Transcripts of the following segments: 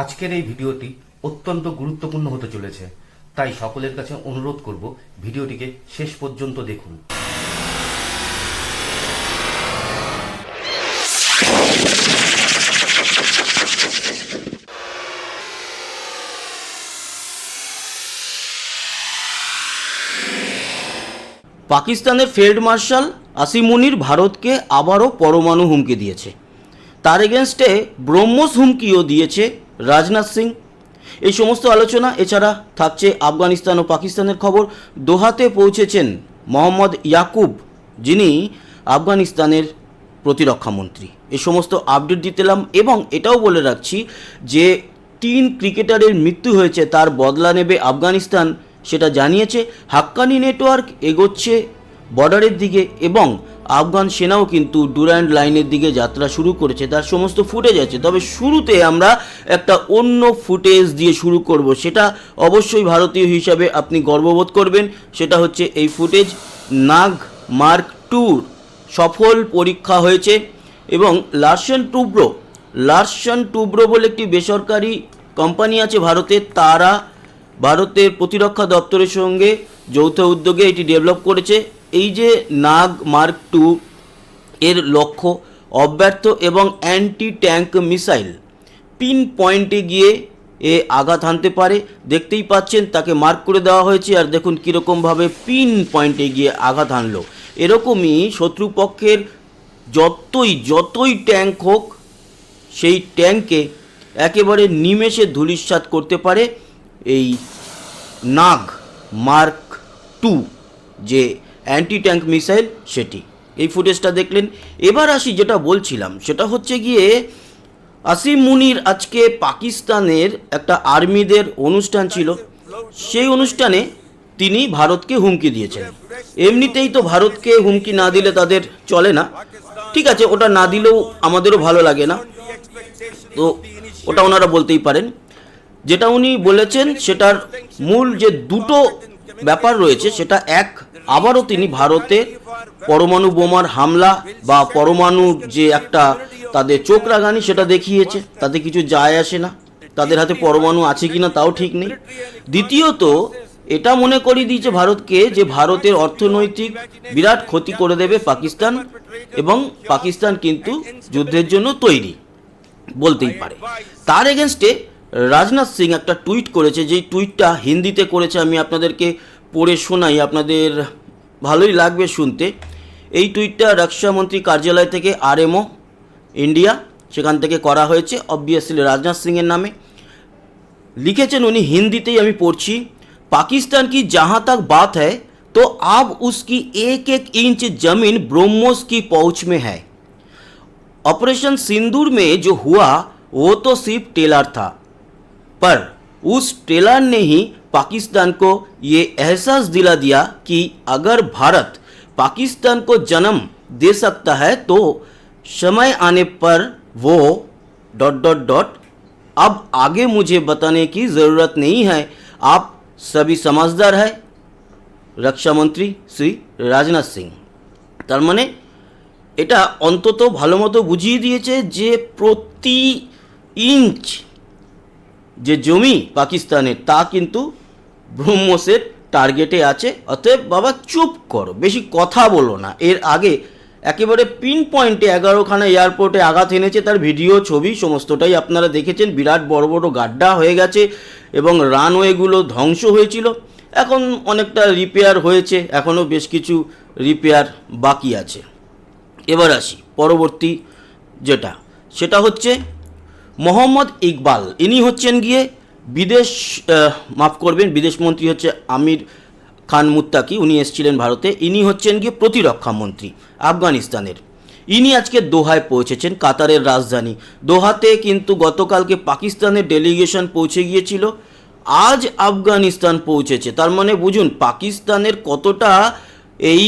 আজকের এই ভিডিওটি অত্যন্ত গুরুত্বপূর্ণ হতে চলেছে, তাই সকলের কাছে অনুরোধ করব ভিডিওটিকে শেষ পর্যন্ত দেখুন। পাকিস্তানের ফিল্ড মার্শাল আসিম মুনির ভারতকে আবারও পরমাণু হুমকি দিয়েছে। তার এগেনস্টে ব্রহ্মস হুমকিও দিয়েছে রাজনাথ সিং। এই সমস্ত আলোচনা, এছাড়া থাকছে আফগানিস্তান ও পাকিস্তানের খবর। দোহাতে পৌঁছেছেন মোহাম্মদ ইয়াকুব, যিনি আফগানিস্তানের প্রতিরক্ষা মন্ত্রী। এই সমস্ত আপডেট দিতেলাম এবং এটাও বলে রাখছি যে, তিন ক্রিকেটারের মৃত্যু হয়েছে, তার বদলা নেবে আফগানিস্তান, সেটা জানিয়েছে। হাক্কানি নেটওয়ার্ক এগোচ্ছে বর্ডারের দিকে এবং আফগান সেনাও কিন্তু ডুরান্ড লাইনের দিকে যাত্রা শুরু করেছে। তার সমস্ত ফুটেজ আছে। তবে শুরুতে আমরা একটা অন্য ফুটেজ দিয়ে শুরু করব। সেটা অবশ্যই ভারতীয় হিসাবে আপনি গর্ববোধ করবেন। সেটা হচ্ছে এই ফুটেজ নাগ মার্ক টুর সফল পরীক্ষা হয়েছে এবং লার্সন টুব্রো লার্সন টুব্রো বলে একটি বেসরকারি কোম্পানি আছে ভারতে, তারা ভারতের প্রতিরক্ষা দপ্তরের সঙ্গে যৌথ উদ্যোগে এটি ডেভেলপ করেছে। এই যে নাগ মার্ক টু এর লক্ষ্য অব্যর্থ এবং অ্যান্টি ট্যাঙ্ক মিসাইল, পিন পয়েন্টে গিয়ে এ আঘাত হানতে পারে। দেখতেই পাচ্ছেন, তাকে মার্ক করে দেওয়া হয়েছে আর দেখুন কীরকমভাবে পিন পয়েন্টে গিয়ে আঘাত হানলো। এরকমই শত্রুপক্ষের যতই যতই ট্যাঙ্ক হোক, সেই ট্যাঙ্কে একেবারে নিমেষে ধূলিসাৎ করতে পারে এই নাগ মার্ক টু, যে অ্যান্টি ট্যাঙ্ক মিসাইল সেটি। এই ফুটেজটা দেখলেন। এবার আসি যেটা বলছিলাম, সেটা হচ্ছে গিয়ে আসিম মুনির আজকে পাকিস্তানের একটা আর্মিদের অনুষ্ঠান ছিল। সেই অনুষ্ঠানে তিনি ভারতকে হুমকি দিয়েছেন। এমনিতেই তো ভারতকে হুমকি না দিলে তাদের চলে না। ঠিক আছে, ওটা না দিলেও আমাদেরও ভালো লাগে না। তো ওটা ওনারা বলতেই পারেন। যেটা উনি বলেছেন, সেটার মূল যে দুটো ব্যাপার রয়েছে, সেটা এক আবারও তিনি ভারতে পরমাণু বোমার হামলা বা পরমাণুর যে একটা তাদের চোখ রাগানি সেটা দেখিয়েছে, তাতে কিছু যায় আসে না। তাদের হাতে পরমাণু আছে কিনা তাও ঠিক নেই। দ্বিতীয়ত, এটা মনে করিয়ে দিয়েছে ভারতকে যে ভারতের অর্থনৈতিক বিরাট ক্ষতি করে দেবে পাকিস্তান এবং পাকিস্তান কিন্তু যুদ্ধের জন্য তৈরি বলতেই পারে। তার এগেনস্টে রাজনাথ সিং একটা টুইট করেছে, যেই টুইটটা হিন্দিতে করেছে, আমি আপনাদেরকে পড়ে শোনাই আপনাদের ভালোই লাগবে শুনতে এই টুইটটা রক্ষামন্ত্রী কার্যালয় থেকে আরএমও ইন্ডিয়া সেখান থেকে করা হয়েছে অবভিয়াসলি রাজনাথ সিংয়ের নামে लिखेचन उन्हीं हिंदीते আমি পড়ছি पाकिस्तान की जहां तक बात है तो अब उसकी एक एक इंच जमीन ब्रह्मोस की पहुंच में है ऑपरेशन सिंदूर में जो हुआ वो तो सिर्फ टेलर था पर उस टेलर ने ही पाकिस्तान को ये एहसास दिला दिया कि अगर भारत पाकिस्तान को जन्म दे सकता है तो समय आने पर वो डॉट डॉट डॉट अब आगे मुझे बताने की ज़रूरत नहीं है आप सभी समझदार है রক্ষা মন্ত্রী শ্রী রাজনাথ সিং তার মানে এটা অন্তত ভালো মতো বুঝিয়ে দিয়েছে যে প্রতি ইঞ্চ যে জমি পাকিস্তানের তা কিন্তু ব্রহ্মসের টার্গেটে আছে। অতএব বাবা, চুপ করো, বেশি কথা বলো না। এর আগে একেবারে পিন পয়েন্টে এগারোখানা এয়ারপোর্টে আঘাত এনেছে তার ভিডিও ছবি, সমস্তটাই আপনারা দেখেছেন। বিরাট বড় বড় গাড্ডা হয়ে গেছে এবং রানওয়েগুলো ধ্বংস হয়েছিল। এখন অনেকটা রিপেয়ার হয়েছে। এখনও বেশ কিছু রিপেয়ার বাকি আছে। এবার আসি, পরবর্তী যেটা। সেটা হচ্ছে মোহাম্মদ ইকবাল। ইনি হচ্ছেন গিয়ে বিদেশ মাফ করবেন বিদেশমন্ত্রী হচ্ছে আমির খান মুত্তাকি, উনি এসেছিলেন ভারতে। ইনি হচ্ছেন গিয়ে প্রতিরক্ষা মন্ত্রী আফগানিস্তানের। ইনি আজকে দোহায় পৌঁছেছেন, কাতারের রাজধানী। দোহাতে কিন্তু গতকালকে পাকিস্তানের ডেলিগেশন পৌঁছে গিয়েছিল। আজ আফগানিস্তান পৌঁছেছে। তার মানে বুঝুন, পাকিস্তানের কতটা এই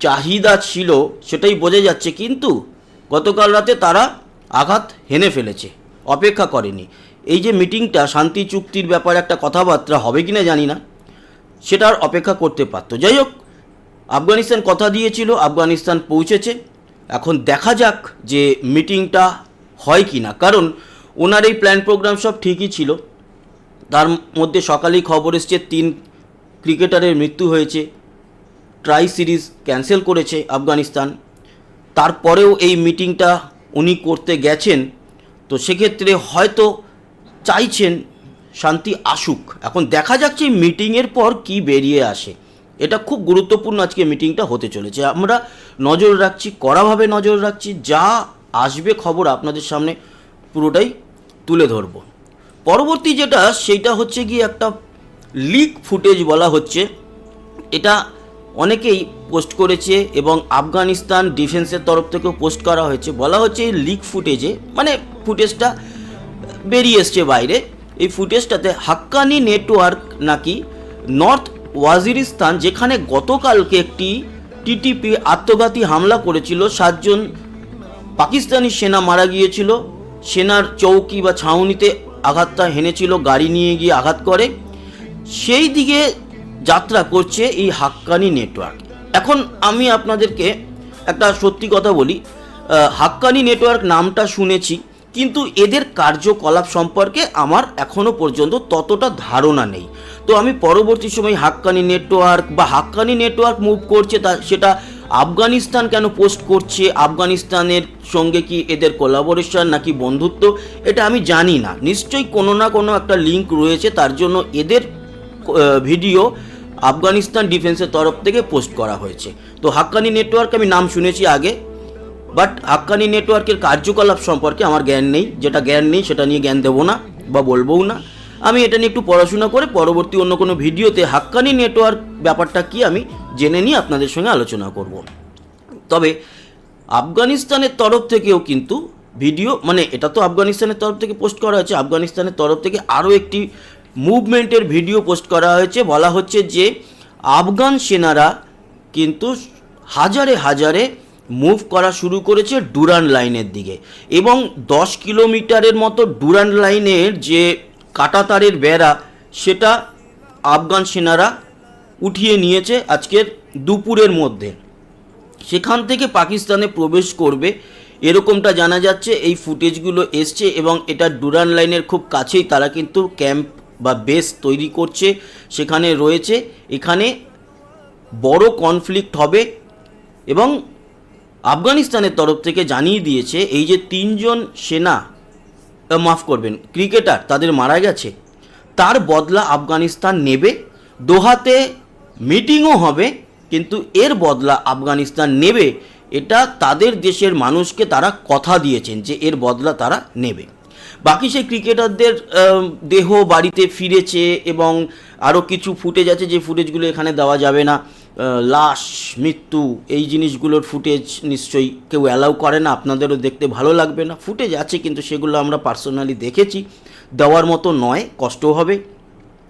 চাহিদা ছিল, সেটাই বোঝা যাচ্ছে। কিন্তু গতকাল রাতে তারা আঘাত হেনে ফেলেছে, অপেক্ষা করেনি। এই যে মিটিংটা, শান্তি চুক্তির ব্যাপারে একটা কথাবার্তা হবে কিনা জানি না। সেটার অপেক্ষা করতে পারতো। যাই হোক, আফগানিস্তান কথা দিয়েছিল, আফগানিস্তান পৌঁছেছে। এখন দেখা যাক যে মিটিংটা হয় কি না কারণ ওনার এই প্ল্যান প্রোগ্রাম সব ঠিকই ছিল। তার মধ্যে সকালেই খবর এসছে, তিন ক্রিকেটারের মৃত্যু হয়েছে। ট্রাই সিরিজ ক্যান্সেল করেছে আফগানিস্তান। তারপরেও এই মিটিংটা উনি করতে গেছেন। তো সেক্ষেত্রে হয়তো চাইছেন শান্তি আসুক। এখন দেখা যাচ্ছে মিটিংয়ের পর কি বেরিয়ে আসে। এটা খুব গুরুত্বপূর্ণ আজকে মিটিংটা হতে চলেছে। আমরা নজর রাখছি, কড়াভাবে নজর রাখছি, যা আসবে খবর আপনাদের সামনে পুরোটাই তুলে ধরব। পরবর্তী যেটা সেটা হচ্ছে গিয়ে একটা লিক ফুটেজ বলা হচ্ছে। এটা অনেকেই পোস্ট করেছে এবং আফগানিস্তান ডিফেন্সের তরফ থেকেও পোস্ট করা হয়েছে। বলা হচ্ছে এই লিক ফুটেজে মানে ফুটেজটা বেরিয়ে এসছে বাইরে। এই ফুটেজটাতে হাক্কানি নেটওয়ার্ক নাকি নর্থ ওয়াজিরিস্তান, যেখানে গতকালকে একটি টিটিপি আত্মঘাতী হামলা করেছিল। সাতজন পাকিস্তানি সেনা মারা গিয়েছিল। সেনার চৌকি বা ছাউনিতে আঘাতটা হেনেছিল, গাড়ি নিয়ে গিয়ে আঘাত করে। সেই দিকে যাত্রা করছে এই হাক্কানি নেটওয়ার্ক। এখন আমি আপনাদেরকে একটা সত্যি কথা বলি। হাক্কানি নেটওয়ার্ক নামটা শুনেছি। কিন্তু এদের কার্যকলাপ সম্পর্কে আমার এখনও পর্যন্ত ততটা ধারণা নেই। তো আমি পরবর্তী সময় হাক্কানি নেটওয়ার্ক বা হাক্কানি নেটওয়ার্ক মুভ করছে তা, সেটা আফগানিস্তান কেন পোস্ট করছে? আফগানিস্তানের সঙ্গে কি এদের কোলাবোরেশন নাকি বন্ধুত্ব? এটা আমি জানি না। নিশ্চয়ই কোনো না কোনো একটা লিঙ্ক রয়েছে, তার জন্য এদের ভিডিও আফগানিস্তান ডিফেন্সের তরফ থেকে পোস্ট করা হয়েছে। তো হাক্কানি নেটওয়ার্ক আমি নাম শুনেছি আগে। বাট হাক্কানি নেটওয়ার্কের কার্যকলাপ সম্পর্কে আমার জ্ঞান নেই। যেটা জ্ঞান নেই, সেটা নিয়ে জ্ঞান দেবো না বা বলবোও না। আমি এটা নিয়ে একটু পড়াশোনা করে পরবর্তী অন্য কোনো ভিডিওতে হাক্কানি নেটওয়ার্ক ব্যাপারটা কি আমি জেনে নিয়ে আপনাদের সঙ্গে আলোচনা করব। তবে আফগানিস্তানের তরফ থেকেও কিন্তু ভিডিও মানে এটা তো আফগানিস্তানের তরফ থেকে পোস্ট করা হয়েছে, আফগানিস্তানের তরফ থেকে আরও একটি মুভমেন্টের ভিডিও পোস্ট করা হয়েছে। বলা হচ্ছে যে আফগান সেনারা কিন্তু হাজারে হাজারে মুভ করা শুরু করেছে ডুরান লাইনের দিকে। এবং দশ কিলোমিটারের মতো ডুরান লাইনের যে কাটাতারের বেড়া, সেটা আফগান সেনারা উঠিয়ে নিয়েছে আজকের দুপুরের মধ্যে। সেখান থেকে পাকিস্তানে প্রবেশ করবে, এরকমটা জানা যাচ্ছে, এই ফুটেজগুলো এসছে এবং এটা ডুরান লাইনের খুব কাছেই, তারা কিন্তু ক্যাম্প বা বেস তৈরি করছে, সেখানে রয়েছে। এখানে বড় কনফ্লিক্ট হবে এবং আফগানিস্তানের তরফ থেকে জানিয়ে দিয়েছে, এই যে তিনজন সেনা মাফ করবেন, ক্রিকেটার তাদের মারা গেছে, তার বদলা আফগানিস্তান নেবে, দোহাতে মিটিংও হবে, কিন্তু এর বদলা আফগানিস্তান নেবে, এটা তাদের দেশের মানুষকে তারা কথা দিয়েছেন যে এর বদলা তারা নেবে। বাকি সেই ক্রিকেটারদের দেহ বাড়িতে ফিরেছে এবং আরও কিছু ফুটেজ আছে, যে ফুটেজগুলো এখানে দেওয়া যাবে না। লাশ, মৃত্যু, এই জিনিসগুলোর ফুটেজ নিশ্চয়ই কেউ অ্যালাউ করে না, আপনাদেরও দেখতে ভালো লাগবে না। ফুটেজ আছে কিন্তু সেগুলো আমরা পার্সোনালি দেখেছি, দেওয়ার মতো নয় কষ্ট হবে।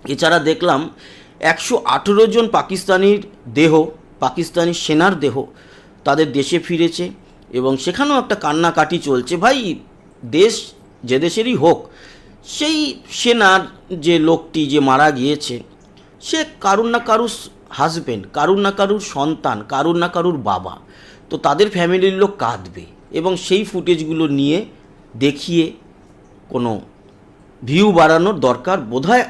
এছাড়া দেখলাম একশো আঠেরো জন পাকিস্তানির দেহ, পাকিস্তানি সেনার দেহ তাদের দেশে ফিরেছে এবং সেখানেও একটা কান্নাকাটি চলছে। ভাই, দেশ যে দেশেরই হোক, সেই সেনার যে লোকটি যে মারা গিয়েছে সে কারুর না কারুর হাজবেন্ড কারুর না কারুর সন্তান, কারুর না কারুর বাবা। তো তাদের ফ্যামিলির লোক কাঁদবে এবং সেই ফুটেজগুলো নিয়ে দেখিয়ে কোনো ভিউ বাড়ানোর দরকার বোধহয়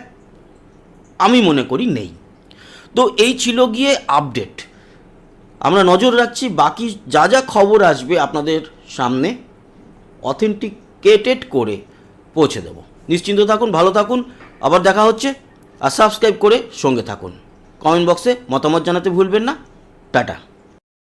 আমি মনে করি নেই। তো এই ছিল গিয়ে আপডেট আমরা নজর রাখছি, বাকি যা যা খবর আসবে আপনাদের সামনে অথেন্টিকেটেড করে পৌঁছে দেব। নিশ্চিন্ত থাকুন, ভালো থাকুন, আবার দেখা হচ্ছে। আর সাবস্ক্রাইব করে সঙ্গে থাকুন। কমেন্ট বক্সে মতামত জানাতে ভুলবেন না। টাটা।